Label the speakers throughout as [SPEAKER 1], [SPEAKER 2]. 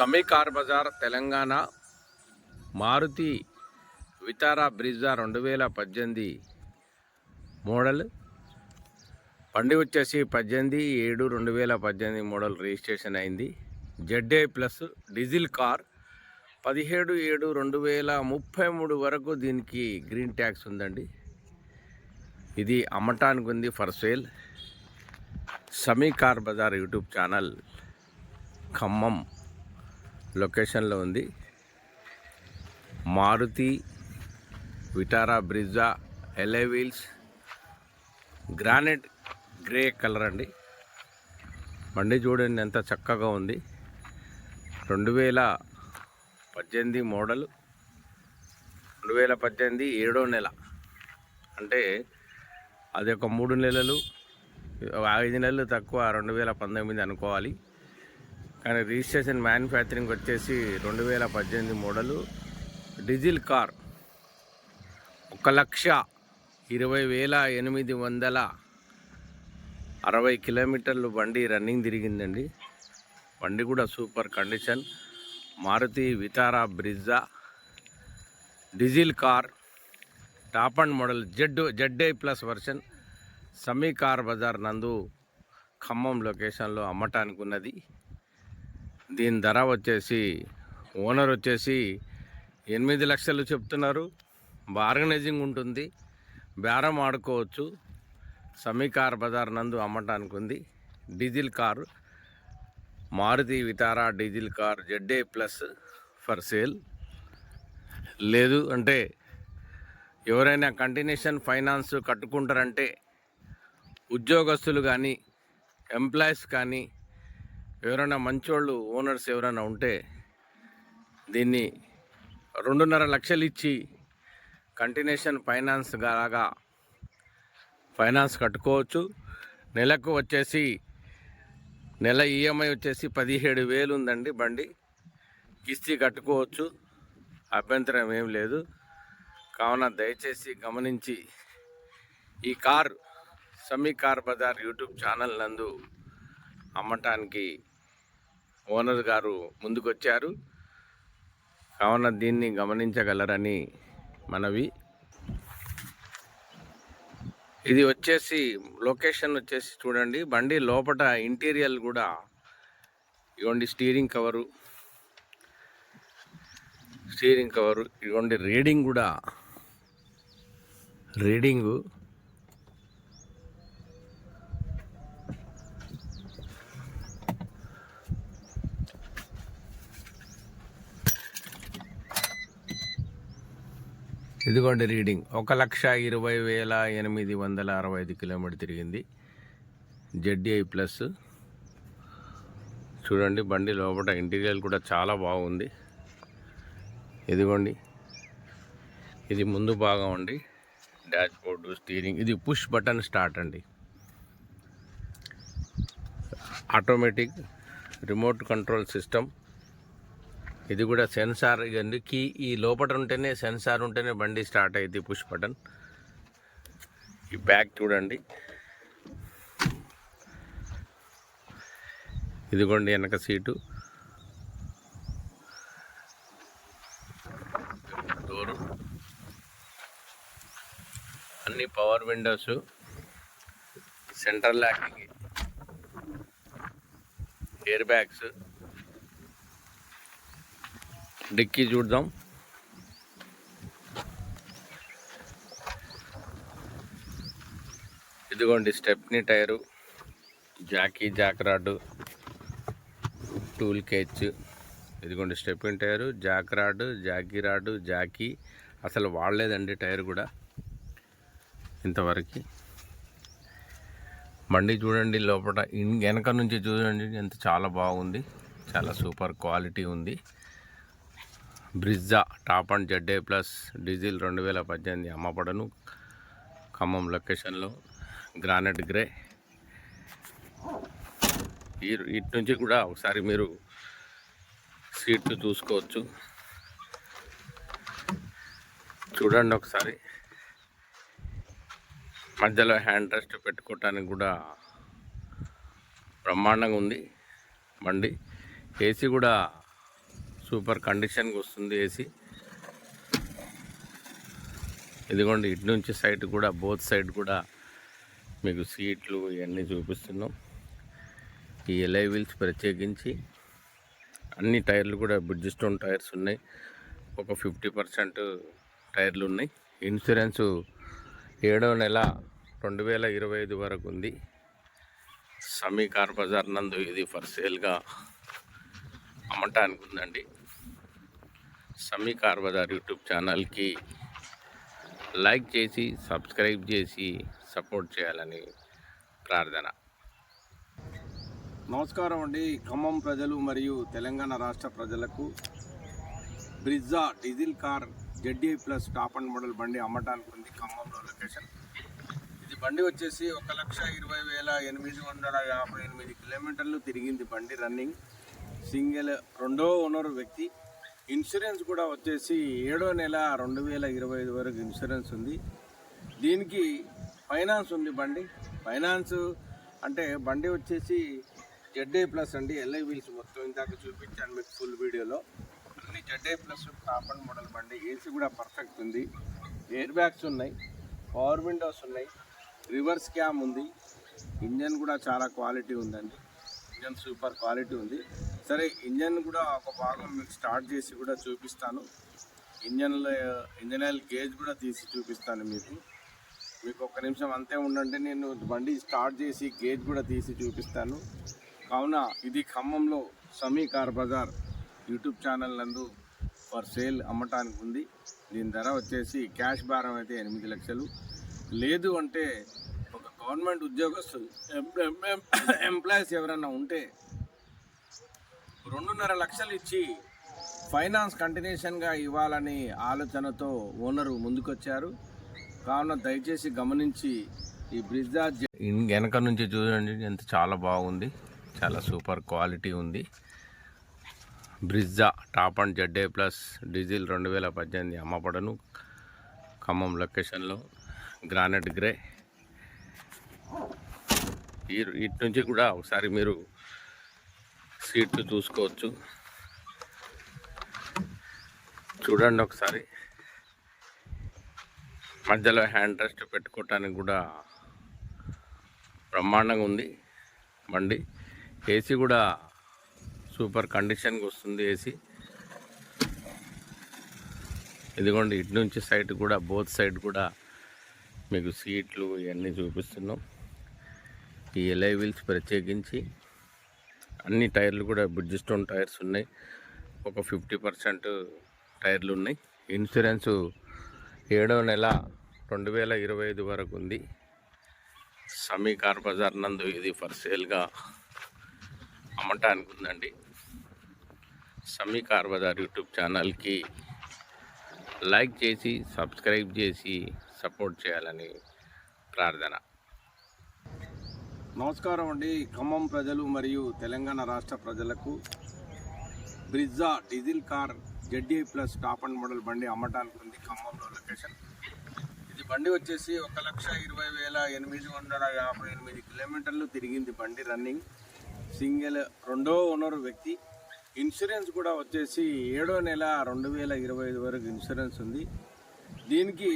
[SPEAKER 1] Sami car Bazar Telangana Maruti Vitara Brezza రెండు వేల పద్దెనిమిది మోడల్. బండి వచ్చేసి పద్దెనిమిది ఏడు రెండు వేల పద్దెనిమిది మోడల్ రిజిస్ట్రేషన్ అయింది. జెడ్ఏ ప్లస్ డీజిల్ కార్ పదిహేడు ఏడు రెండు వేల ముప్పై మూడు వరకు దీనికి గ్రీన్ ట్యాక్స్ ఉందండి. ఇది అమ్మటానికి ఉంది for sale. Sami car Bazar YouTube channel Khammam. లొకేషన్లో ఉంది. Maruti Vitara Brezza alloy wheels granite grey colour అండి. బండి చూడండి ఎంత చక్కగా ఉంది. రెండు వేల పద్దెనిమిది మోడల్ రెండు వేల పద్దెనిమిది ఏడో నెల. అంటే అది ఒక మూడు నెలలు ఐదు నెలలు తక్కువ రెండు వేల పంతొమ్మిది అనుకోవాలి. కానీ రిజిస్ట్రేషన్ మ్యానుఫ్యాక్చరింగ్ వచ్చేసి రెండు వేల పద్దెనిమిది మోడలు. డీజిల్ కార్ ఒక లక్ష ఇరవై వేల ఎనిమిది వందల అరవై కిలోమీటర్లు బండి రన్నింగ్ తిరిగిందండి. బండి కూడా super condition. Maruti Vitara Brezza diesel car top end model Z Z A plus version. Sami car Bazar నందు ఖమ్మం లొకేషన్లో అమ్మటానికి ఉన్నది దీని ధర వచ్చేసి ఓనర్ వచ్చేసి ఎనిమిది లక్షలు చెప్తున్నారు. బార్గనైజింగ్ ఉంటుంది. బేరం ఆడుకోవచ్చు సమీకార్ బజార్ నందు అమ్మటానికి ఉంది. Diesel car Maruti Vitara diesel car Z A plus for sale. లేదు అంటే ఎవరైనా కంటిన్యూషన్ ఫైనాన్స్ కట్టుకుంటారంటే ఉద్యోగస్తులు కానీ ఎంప్లాయీస్ కానీ ఎవరైనా మంచోళ్ళు ఓనర్స్ ఎవరైనా ఉంటే దీన్ని రెండున్నర లక్షలు ఇచ్చి కంటిన్యూషన్ ఫైనాన్స్ లాగా ఫైనాన్స్ కట్టుకోవచ్చు. నెలకు వచ్చేసి నెల ఈఎంఐ వచ్చేసి పదిహేడు వేలు ఉందండి బండి. కిస్తీ కట్టుకోవచ్చు. అభ్యంతరం ఏం లేదు. కావున దయచేసి గమనించి ఈ car Sami car bazaar YouTube channel నందు అమ్మటానికి ఓనర్ గారు ముందుకొచ్చారు. కావున దీన్ని గమనించగలరని మనవి. ఇది వచ్చేసి లొకేషన్ వచ్చేసి చూడండి. బండి లోపల ఇంటీరియర్ కూడా ఇవ్వండి స్టీరింగ్ కవరు. స్టీరింగ్ కవరు ఇవ్వండి రీడింగ్ కూడా. రీడింగు. ఇదిగోండి రీడింగ్. ఒక లక్ష ఇరవై వేల ఎనిమిది వందల అరవై ఐదు కిలోమీటర్ తిరిగింది. ZDI plus. చూడండి బండి లోపల ఇంటీరియర్ కూడా చాలా బాగుంది. ఇదిగోండి. ఇది ముందు భాగం అండి. Dashboard steering. ఇది పుష్ బటన్ స్టార్ట్ అండి. Automatic remote control system. ఇది కూడా సెన్సార్ ఇదండి కీ ఈ లోపల ఉంటేనే సెన్సార్ ఉంటేనే బండి స్టార్ట్ అయింది పుష్ బటన్. ఈ బ్యాక్ చూడండి. ఇదిగోండి వెనక సీటు. డోరు. అన్ని power windows. Centre locking. Air bags. Dicky చూద్దాం. ఇదిగోండి stepney tyre jacky jack rod tool kit. ఇదిగోండి stepney tyre jack rod jacky rod jacky. అసలు వాడలేదండి టైర్ కూడా ఇంతవరకు. బండి చూడండి లోపల ఇన్ వెనక నుంచి చూడండి ఎంత చాలా బాగుంది. చాలా సూపర్ క్వాలిటీ ఉంది. Brezza top end Z A plus diesel రెండు వేల పద్దెనిమిది అమ్మపడను ఖమ్మం లొకేషన్లో గ్రానైట్ గ్రే. ఈ ఇటు నుంచి కూడా ఒకసారి మీరు సీట్లు చూసుకోవచ్చు. చూడండి ఒకసారి. మధ్యలో హ్యాండ్ రెస్ట్ పెట్టుకోవటానికి కూడా బ్రహ్మాండంగా ఉంది. బండి. ఏసీ కూడా సూపర్ కండిషన్కి వస్తుంది ఏసీ ఇదిగోండి ఇటు నుంచి సైడ్ కూడా బోత్ సైడ్ కూడా మీకు సీట్లు ఇవన్నీ చూపిస్తున్నాం. ఈ ఎలై వీల్స్ ప్రత్యేకించి అన్ని టైర్లు కూడా బ్రిడ్జ్ స్టోన్ టైర్స్ ఉన్నాయి. ఒక ఫిఫ్టీ పర్సెంట్ టైర్లు ఉన్నాయి. ఇన్సూరెన్సు ఏడో నెల రెండు వేల ఇరవై ఐదు వరకు ఉంది. సమీ కార్ బజార్ నందు ఇది ఫర్ సేల్గా అమ్మటానికి ఉందండి. సమీ కార్బదార్ యూట్యూబ్ ఛానల్కి లైక్ చేసి సబ్స్క్రైబ్ చేసి సపోర్ట్ చేయాలని ప్రార్థన.
[SPEAKER 2] నమస్కారం అండి. ఖమ్మం ప్రజలు మరియు తెలంగాణ రాష్ట్ర ప్రజలకు Brezza diesel car ZD plus top end model బండి అమ్మటానికి ఉంది ఖమ్మంలో లొకేషన్. ఇది బండి వచ్చేసి ఒక లక్ష ఇరవై వేల ఎనిమిది వందల యాభై ఎనిమిది కిలోమీటర్లు తిరిగింది బండి రన్నింగ్. సింగిల్ రెండో ఓనర్ వ్యక్తి. ఇన్సూరెన్స్ కూడా వచ్చేసి ఏడో నెల రెండు వేల ఇరవై ఐదు వరకు ఇన్సూరెన్స్ ఉంది. దీనికి ఫైనాన్స్ ఉంది బండి. ఫైనాన్స్ అంటే బండి వచ్చేసి జెడ్ఏ ప్లస్ అండి. ఎల్ఐ వీల్స్ మొత్తం ఇందాక చూపించాను మీకు ఫుల్ వీడియోలో. అన్ని Z A plus top end model బండి. ఏసీ కూడా పర్ఫెక్ట్ ఉంది. ఎయిర్ బ్యాగ్స్ ఉన్నాయి. పవర్ విండోస్ ఉన్నాయి. రివర్స్ క్యామ్ ఉంది. ఇంజన్ కూడా చాలా క్వాలిటీ ఉందండి. ఇంజన్ సూపర్ క్వాలిటీ ఉంది. సరే ఇంజన్ కూడా ఒక భాగం మీకు స్టార్ట్ చేసి కూడా చూపిస్తాను. ఇంజన్లో ఇంజన్ ఆయిల్ గేజ్ కూడా తీసి చూపిస్తాను మీకు. మీకు ఒక్క నిమిషం అంతే ఉండండి నేను బండి స్టార్ట్ చేసి గేజ్ కూడా తీసి చూపిస్తాను. కావున ఇది ఖమ్మంలో Sami car Bazar YouTube channel నందు ఫర్ సేల్ అమ్మటానికి ఉంది. దీని ధర వచ్చేసి క్యాష్ భారం అయితే ఎనిమిది లక్షలు. లేదు అంటే ఒక గవర్నమెంట్ ఉద్యోగస్తులు ఎంప్లాయీస్ ఎవరైనా ఉంటే రెండున్నర లక్షలు ఇచ్చి ఫైనాన్స్ కంటిన్యూషన్గా ఇవ్వాలని ఆలోచనతో ఓనరు ముందుకొచ్చారు. కావున దయచేసి గమనించి ఈ బ్రిడ్జాజ్
[SPEAKER 1] వెనక నుంచి చూడండి ఎంత చాలా బాగుంది. చాలా సూపర్ క్వాలిటీ ఉంది. Brezza top end Z A plus diesel రెండు వేల పద్దెనిమిది అమ్మపడను. ఖమ్మం లొకేషన్లో గ్రానైట్ గ్రే. ఇటు నుంచి కూడా ఒకసారి మీరు సీట్లు చూసుకోవచ్చు. చూడండి ఒకసారి. మధ్యలో హ్యాండ్ రెస్ట్ పెట్టుకోవటానికి కూడా బ్రహ్మాండంగా ఉంది బండి. ఏసీ కూడా సూపర్ కండిషన్కి వస్తుంది ఏసీ. ఇదిగోండి ఇటు నుంచి సైడ్ కూడా బోత్ సైడ్ కూడా మీకు సీట్లు ఇవన్నీ చూపిస్తున్నాం. ఈ ఎలై వీల్స్ ప్రత్యేకించి అన్ని టైర్లు కూడా బ్రిడ్జిస్టోన్ టైర్స్ ఉన్నాయి. ఒక ఫిఫ్టీ పర్సెంట్ టైర్లు ఉన్నాయి. ఇన్సూరెన్సు ఏడో నెల రెండు వేల ఇరవై ఐదు వరకు ఉంది. సమీ కార్ బజార్ నందు ఇది ఫర్ సేల్గా అమ్మటానికి ఉందండి. సమీ కార్ బజార్ యూట్యూబ్ ఛానల్కి లైక్ చేసి సబ్స్క్రైబ్ చేసి సపోర్ట్ చేయాలని ప్రార్థన.
[SPEAKER 2] నమస్కారం అండి. ఖమ్మం ప్రజలు మరియు తెలంగాణ రాష్ట్ర ప్రజలకు Brezza diesel car ZD plus top end model బండి అమ్మటానికి ఉంది ఖమ్మంలో లొకేషన్. ఇది బండి వచ్చేసి ఒక లక్ష ఇరవై వేల ఎనిమిది వందల యాభై ఎనిమిది కిలోమీటర్లు తిరిగింది బండి రన్నింగ్. సింగిల్ రెండో ఓనర్ వ్యక్తి. ఇన్సూరెన్స్ కూడా వచ్చేసి ఏడో నెల రెండు వేల ఇరవై ఐదు వరకు ఇన్సూరెన్స్ ఉంది. దీనికి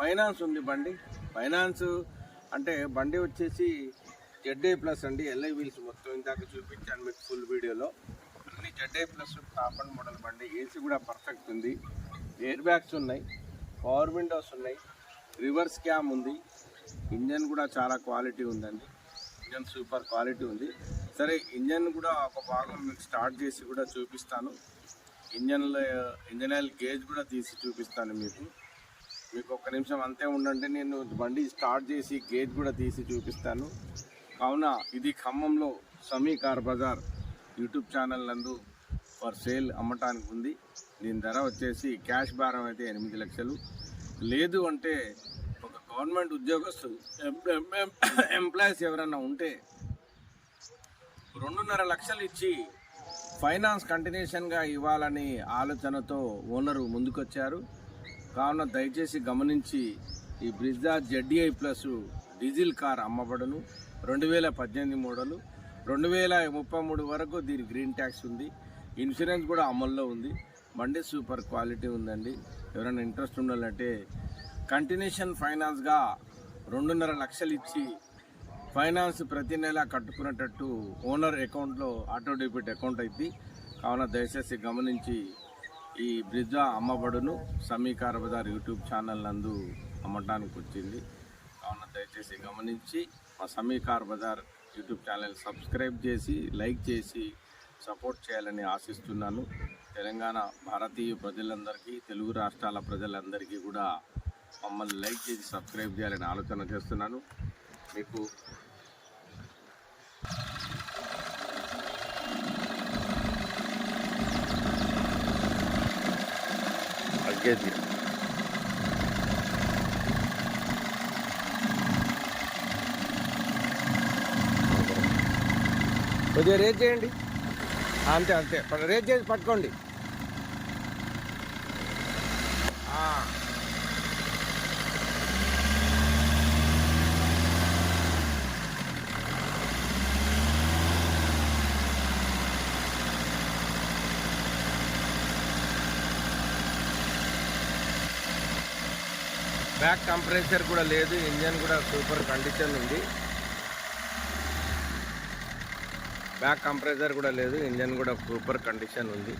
[SPEAKER 2] ఫైనాన్స్ ఉంది బండి. ఫైనాన్స్ అంటే బండి వచ్చేసి జెడ్ఏ ప్లస్ అండి ఎల్ఐ వీల్స్ మొత్తం ఇందాక చూపించాను మీకు ఫుల్ వీడియోలో. అన్ని Z A plus top end model బండి ఏసీ కూడా పర్ఫెక్ట్ ఉంది. ఎయిర్ బ్యాగ్స్ ఉన్నాయి పవర్ విండోస్ ఉన్నాయి రివర్స్ క్యామ్ ఉంది. ఇంజన్ కూడా చాలా క్వాలిటీ ఉందండి. ఇంజన్ సూపర్ క్వాలిటీ ఉంది. సరే ఇంజన్ కూడా ఒక భాగం మీకు స్టార్ట్ చేసి కూడా చూపిస్తాను. ఇంజన్లో ఇంజన్ ఆయిల్ గేజ్ కూడా తీసి చూపిస్తాను మీకు. మీకు ఒక్క నిమిషం అంతే ఉండండి నేను బండి స్టార్ట్ చేసి గేజ్ కూడా తీసి చూపిస్తాను. కావున ఇది ఖమ్మంలో Sami car Bazar YouTube channel నందు ఫర్ సేల్ అమ్మటానికి ఉంది. దీని ధర వచ్చేసి క్యాష్ భారం అయితే ఎనిమిది లక్షలు. లేదు అంటే ఒక గవర్నమెంట్ ఉద్యోగస్తులు ఎంప్లాయీస్ ఎవరైనా ఉంటే రెండున్నర లక్షలు ఇచ్చి ఫైనాన్స్ కంటిన్యూషన్గా ఇవ్వాలని ఆలోచనతో ఓనరు ముందుకొచ్చారు. కావున దయచేసి గమనించి ఈ Brezza ZDI plus diesel car అమ్మబడును. రెండు వేల పద్దెనిమిది మోడలు. రెండు వేల ముప్పై మూడు వరకు దీని గ్రీన్ ట్యాక్స్ ఉంది. ఇన్సూరెన్స్ కూడా అమల్లో ఉంది. బండి సూపర్ క్వాలిటీ ఉందండి. ఎవరైనా ఇంట్రెస్ట్ ఉండాలంటే కంటిన్యూషన్ ఫైనాన్స్గా రెండున్నర లక్షలు ఇచ్చి ఫైనాన్స్ ప్రతి నెల కట్టుకునేటట్టు ఓనర్ అకౌంట్లో ఆటో డెబిట్ అకౌంట్ అయింది కావున దయచేసి గమనించి ఈ బ్రిజ్జా అమ్మబడును. సమీకార బజార్ యూట్యూబ్ ఛానల్ నందు అమ్మటానికి వచ్చింది కావున దయచేసి గమనించి మా Sammi car Bazar YouTube channel subscribe చేసి లైక్ చేసి సపోర్ట్ చేయాలని ఆశిస్తున్నాను. తెలంగాణ భారతీయ ప్రజలందరికీ తెలుగు రాష్ట్రాల ప్రజలందరికీ కూడా మమ్మల్ని లైక్ చేసి సబ్స్క్రైబ్ చేయాలని ఆలోచన చేస్తున్నాను. మీకు
[SPEAKER 1] అగ్గేది కొద్దిగా రేట్ చేయండి. అంతే అంతే. రేట్ చేసి పట్టుకోండి. బ్యాక్ కంప్రెసర్ కూడా లేదు. ఇంజన్ కూడా సూపర్ కండిషన్ ఉంది. బ్యాక్ కంప్రెసర్ కూడా లేదు ఇంజన్ కూడా సూపర్ కండిషన్ ఉంది.